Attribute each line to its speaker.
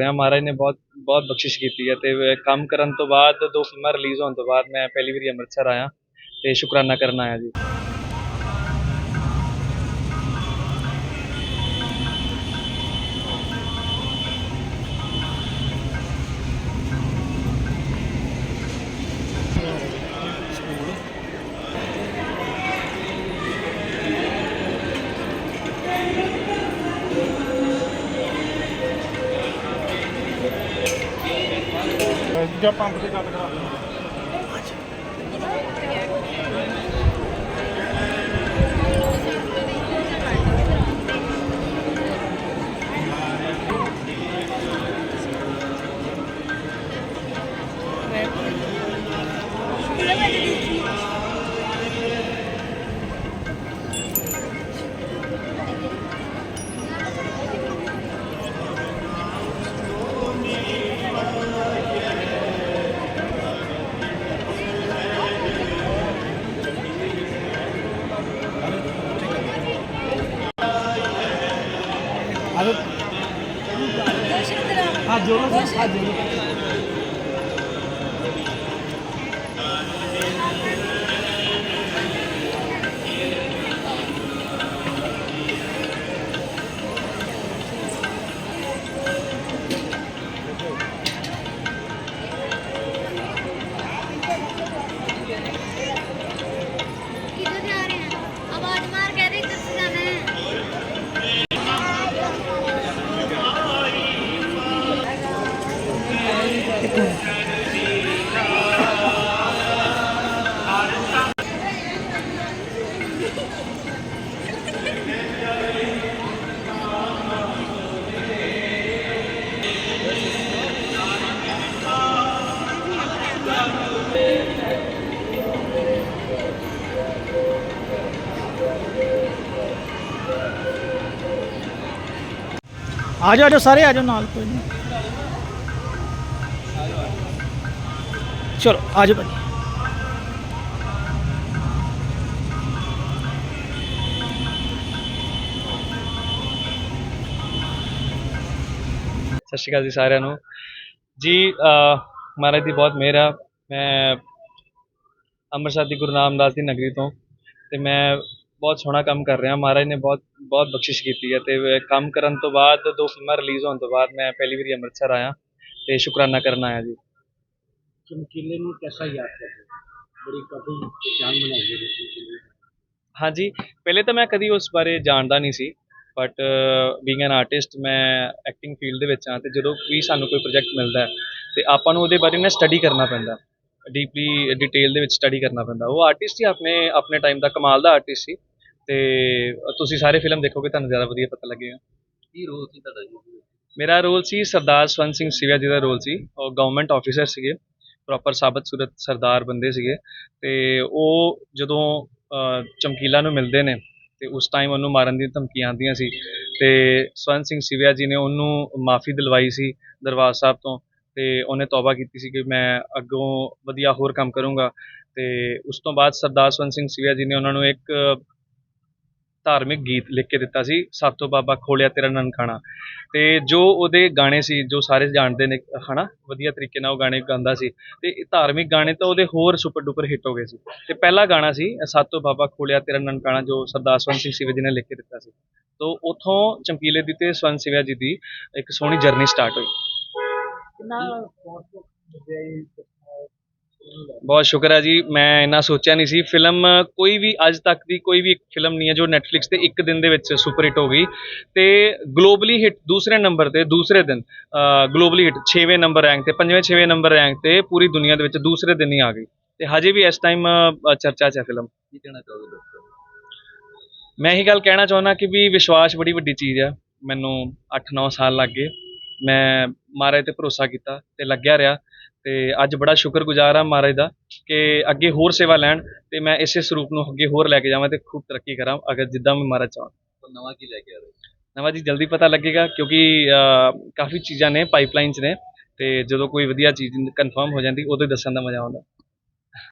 Speaker 1: ਮੈਂ ਮਹਾਰਾਜ ਨੇ ਬਹੁਤ ਬਹੁਤ ਬਖਸ਼ਿਸ਼ ਕੀਤੀ ਹੈ ਤੇ ਕੰਮ ਕਰਨ ਤੋਂ ਬਾਅਦ ਦੋ ਫਿਲਮਾਂ ਰਿਲੀਜ਼ ਹੋਣ ਤੋਂ ਬਾਅਦ ਮੈਂ ਪਹਿਲੀ ਵਾਰੀ ਅੰਮ੍ਰਿਤਸਰ ਆਇਆ ਤੇ ਸ਼ੁਕਰਾਨਾ ਕਰਨ ਆਇਆ ਜੀ।
Speaker 2: ਜਾਂ ਪੰਪ ਦੀ ਗੱਲ ਕਰਾ
Speaker 3: আর জোরে আর জোরে
Speaker 2: ਆ ਜਾਓ ਆ ਜਾਓ ਸਾਰੇ, ਆ ਜਾਓ ਨਾਲ, ਕੋਈ ਨਹੀਂ। ਚਲੋ, ਆ ਜਾਓ ਭਾਜੀ।
Speaker 1: ਸਤਿ ਸ਼੍ਰੀ ਅਕਾਲ ਜੀ ਸਾਰਿਆਂ ਨੂੰ। ਜੀ ਮਹਾਰਾਜ ਦੀ ਬਹੁਤ ਮਿਹਰ ਆ। ਮੈਂ ਅੰਮ੍ਰਿਤਸਰ ਦੀ ਗੁਰੂ ਨਾਮਦਾਸ ਦੀ ਨਗਰੀ ਤੋਂ ਤੇ ਮੈਂ ਬਹੁਤ ਸੋਹਣਾ ਕੰਮ ਕਰ ਰਿਹਾ। ਮਹਾਰਾਜ ਨੇ ਬਹੁਤ ਬਹੁਤ ਬਖਸ਼ਿਸ਼ ਕੀਤੀ ਹੈ ਤੇ ਕੰਮ ਕਰਨ ਤੋਂ ਬਾਅਦ ਦੋ ਫਿਲਮਾਂ ਰਿਲੀਜ਼ ਹੋਣ ਤੋਂ ਬਾਅਦ ਮੈਂ ਪਹਿਲੀ ਵਾਰੀ ਅੰਮ੍ਰਿਤਸਰ ਆਇਆ ਤੇ ਸ਼ੁਕਰਾਨਾ ਕਰਨ ਆਇਆ ਜੀ।
Speaker 2: ਚਮਕੀਲੇ ਨੂੰ ਕਿਹਦਾ ਯਾਦ ਕਰਦੇ ਬੜੀ ਕਾਫੀ ਪਛਾਣ ਬਣਾਈ ਹੈ
Speaker 1: ਹਾਂਜੀ ਪਹਿਲੇ ਤਾਂ ਮੈਂ ਕਦੀ ਉਸ ਬਾਰੇ ਜਾਣਦਾ ਨਹੀਂ ਸੀ ਬਟ ਬੀਇੰਗ ਐਨ ਆਰਟਿਸਟ ਮੈਂ ਐਕਟਿੰਗ ਫੀਲਡ ਦੇ ਵਿੱਚ ਹਾਂ ਤੇ ਜਦੋਂ ਵੀ ਸਾਨੂੰ ਕੋਈ ਪ੍ਰੋਜੈਕਟ ਮਿਲਦਾ ਹੈ ਤੇ ਆਪਾਂ ਨੂੰ ਉਹਦੇ ਬਾਰੇ ਨਾ ਸਟੱਡੀ ਕਰਨਾ ਪੈਂਦਾ। ਡੀਪਲੀ ਡਿਟੇਲ ਦੇ ਵਿੱਚ ਸਟੱਡੀ ਕਰਨਾ ਪੈਂਦਾ। ਉਹ ਆਰਟਿਸਟ ਹੀ ਆਪਣੇ ਆਪਣੇ ਟਾਈਮ ਦਾ ਕਮਾਲ ਦਾ ਆਰਟਿਸਟ ਸੀ। ਤੇ ਤੁਸੀਂ ਸਾਰੇ ਫਿਲਮ ਦੇਖੋਗੇ ਤੁਹਾਨੂੰ ਜ਼ਿਆਦਾ ਵਧੀਆ ਪਤਾ ਲੱਗੇਗਾ।
Speaker 4: ਕੀ ਰੋਲ ਸੀ ਤੁਹਾਡਾ ਜੀ?
Speaker 1: ਮੇਰਾ ਰੋਲ ਸੀ ਸਰਦਾਰ ਸਵੰਤ ਸਿੰਘ ਸਿਵਿਆ ਜੀ ਦਾ ਰੋਲ ਸੀ। ਉਹ ਗਵਰਨਮੈਂਟ ਆਫੀਸਰ ਸੀਗੇ। ਪ੍ਰੋਪਰ ਸਾਬਤ ਸੂਰਤ ਸਰਦਾਰ ਬੰਦੇ ਸੀਗੇ। ਤੇ ਉਹ ਜਦੋਂ ਚਮਕੀਲਾ ਨੂੰ ਮਿਲਦੇ ਨੇ ਤੇ ਉਸ ਟਾਈਮ ਉਹਨੂੰ ਮਾਰਨ ਦੀਆਂ ਧਮਕੀਆਂ ਆਉਂਦੀਆਂ ਸੀ। ਤੇ ਸਵੰਤ ਸਿੰਘ ਸਿਵਿਆ ਜੀ ਨੇ ਉਹਨੂੰ ਮਾਫੀ ਦਿਲਵਾਈ ਸੀ ਦਰਬਾਰ ਸਾਹਿਬ ਤੋਂ। ਤੇ ਉਹਨੇ ਤੌਬਾ ਕੀਤੀ ਸੀ ਕਿ ਮੈਂ ਅੱਗੋਂ ਵਧੀਆ ਹੋਰ ਕੰਮ ਕਰੂੰਗਾ। ਤੇ ਉਸ ਤੋਂ ਬਾਅਦ ਸਰਦਾਰ ਸਵੰਤ ਸਿੰਘ ਸਿਵਿਆ ਜੀ ਨੇ ਉਹਨਾਂ ਨੂੰ ਇੱਕ ਧਾਰਮਿਕ ਗੀਤ ਲਿਖ ਕੇ ਦਿੱਤਾ ਸੀ ਸਾਤੋਂ ਬਾਬਾ ਖੋਲਿਆ ਤੇਰਾ ਨਨਕਾਣਾ। ਤੇ ਜੋ ਉਹਦੇ ਗਾਣੇ ਸੀ, ਜੋ ਸਾਰੇ ਜਾਣਦੇ ਨੇ, ਹਨਾ, ਵਧੀਆ ਤਰੀਕੇ ਨਾਲ ਉਹ ਗਾਣੇ ਗਾਉਂਦਾ ਸੀ। ਤੇ ਇਹ ਧਾਰਮਿਕ ਗਾਣੇ ਤਾਂ ਉਹਦੇ ਹੋਰ ਸੁਪਰ ਡੁਪਰ ਹਿੱਟ ਹੋ ਗਏ ਸੀ। ਤੇ ਪਹਿਲਾ ਗਾਣਾ ਸੀ ਸਾਤੋਂ ਬਾਬਾ ਖੋਲਿਆ ਤੇਰਾ ਨਨਕਾਣਾ, ਜੋ ਸਰਦਾਰ ਸਵੰਤ ਸਿੰਘ ਸਿਵਿਆ ਜੀ ਨੇ ਲਿਖ ਕੇ ਦਿੱਤਾ ਸੀ। ਤੋਂ ਉਥੋਂ ਚਮਕੀਲੇ ਦੀ ਤੇ ਸਵੰਤ ਸਿਵਿਆ ਜੀ ਦੀ ਇੱਕ ਸੋਹਣੀ ਜਰਨੀ ਸਟਾਰਟ ਹੋਈ।
Speaker 2: ਬਹੁਤ
Speaker 1: ਸ਼ੁਕਰ ਹੈ ਜੀ ਮੈਂ ਇੰਨਾ ਸੋਚਿਆ ਨਹੀਂ ਸੀ। ਫਿਲਮ ਕੋਈ ਵੀ ਅੱਜ ਤੱਕ ਦੀ ਕੋਈ ਵੀ ਇੱਕ ਫਿਲਮ ਨਹੀਂ ਹੈ ਜੋ ਨੈਟਫਲਿਕਸ ਤੇ ਇੱਕ ਦਿਨ ਦੇ ਵਿੱਚ ਸੁਪਰ ਹਿੱਟ ਹੋ ਗਈ। ਤੇ ਗਲੋਬਲੀ ਹਿੱਟ ਦੂਸਰੇ ਨੰਬਰ ਤੇ ਦੂਸਰੇ ਦਿਨ ਗਲੋਬਲੀ ਹਿੱਟ 6ਵੇਂ ਨੰਬਰ ਰੈਂਕ ਤੇ 5ਵੇਂ 6ਵੇਂ ਨੰਬਰ ਰੈਂਕ ਤੇ ਪੂਰੀ ਦੁਨੀਆ ਦੇ ਵਿੱਚ ਦੂਸਰੇ ਦਿਨ ਹੀ ਆ ਗਈ। ਤੇ ਹਜੇ ਵੀ ਇਸ ਟਾਈਮ ਚਰਚਾ 'ਚ ਹੈ ਫਿਲਮ।
Speaker 4: ਕੀ ਕਹਿਣਾ ਚਾਹੋਗੇ ਦੋਸਤੋ?
Speaker 1: ਮੈਂ ਇਹੀ ਗੱਲ ਕਹਿਣਾ ਚਾਹੁੰਦਾ ਕਿ ਵੀ ਵਿਸ਼ਵਾਸ ਬੜੀ ਵੱਡੀ ਚੀਜ਼ ਆ। ਮੈਨੂੰ 8-9 ਸਾਲ ਲੱਗ ਗਏ। ਮੈਂ ਮਹਾਰਾਜ ਤੇ ਭਰੋਸਾ ਕੀਤਾ ਤੇ ਲੱਗਿਆ ਰਿਹਾ। ਤੇ ਅੱਜ ਬੜਾ ਸ਼ੁਕਰਗੁਜ਼ਾਰ ਆ ਮਹਾਰਾਜ ਦਾ ਕਿ ਅੱਗੇ ਹੋਰ ਸੇਵਾ ਲੈਣ ਤੇ ਮੈਂ ਇਸੇ ਸਰੂਪ ਨੂੰ ਅੱਗੇ ਹੋਰ ਲੈ ਕੇ ਜਾਵਾਂ ਤੇ ਖੂਬ ਤਰੱਕੀ ਕਰਾਂ ਅਗਰ ਜਿੱਦਾਂ ਵੀ ਮਹਾਰਾਜ ਚਾਹਣ
Speaker 4: ਤਾਂ ਨਵਾਂ ਕੀ ਲੈ ਕੇ ਆ ਰਹੇ?
Speaker 1: ਨਵਾਂ ਜੀ ਜਲਦੀ ਪਤਾ ਲੱਗੇਗਾ ਕਿਉਂਕਿ ਕਾਫੀ ਚੀਜ਼ਾਂ ਨੇ ਪਾਈਪਲਾਈਨ 'ਚ ਨੇ ਤੇ ਜਦੋਂ ਕੋਈ ਵਧੀਆ ਚੀਜ਼ ਕਨਫਰਮ ਹੋ ਜਾਂਦੀ ਉਦੋਂ ਦੱਸਣ ਦਾ ਮਜ਼ਾ ਆਉਂਦਾ